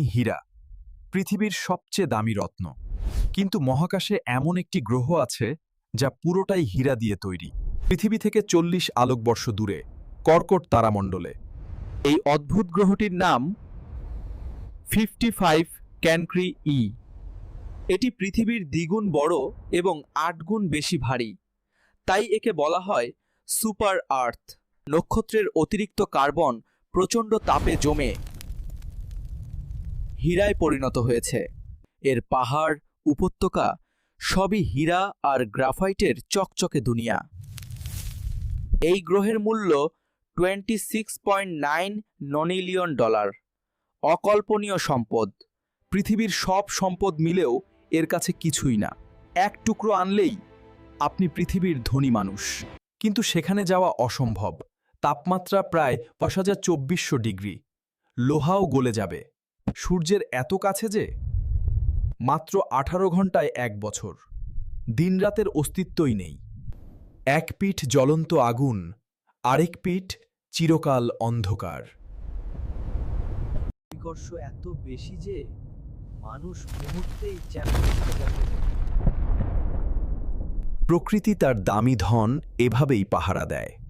হীরা, পৃথিবীর সবচেয়ে দামি রত্ন। কিন্তু মহাকাশে এমন একটি গ্রহ আছে যা পুরোটাই হীরা দিয়ে তৈরি। পৃথিবী থেকে চল্লিশ আলোকবর্ষ দূরে, কর্কট তারামণ্ডলে। এই অদ্ভুত গ্রহটির নাম ফিফটি ফাইভ ক্যানক্রি ই। এটি পৃথিবীর দ্বিগুণ বড় এবং আট গুণ বেশি ভারী। তাই একে বলা হয় সুপার আর্থ। নক্ষত্রের অতিরিক্ত কার্বন প্রচণ্ড তাপে জমে হীরায় পরিণত হয়েছে। এর পাহাড়, উপত্যকা সবই হীরা আর গ্রাফাইটের চকচকে দুনিয়া। এই গ্রহের মূল্য twenty six point nine nonillion dollar. অকল্পনীয় সম্পদ। পৃথিবীর সব সম্পদ মিলেও এর কাছে কিছুই না। এক টুকরো আনলেই আপনি পৃথিবীর ধনী মানুষ। কিন্তু সেখানে যাওয়া অসম্ভব। তাপমাত্রা প্রায় পাঁচ হাজার চব্বিশশো ডিগ্রি। লোহাও গলে যাবে। সূর্যের এত কাছে যে? মাত্র আঠারো ঘন্টায় এক বছর। দিনরাতের অস্তিত্বই নেই। এক পিঠ জ্বলন্ত আগুন আরেক পিঠ চিরকাল অন্ধকার। বিকর্ষ এত বেশি যে মানুষ মুহূর্তেই প্রকৃতি তার দামি ধন এভাবেই পাহারা দেয়।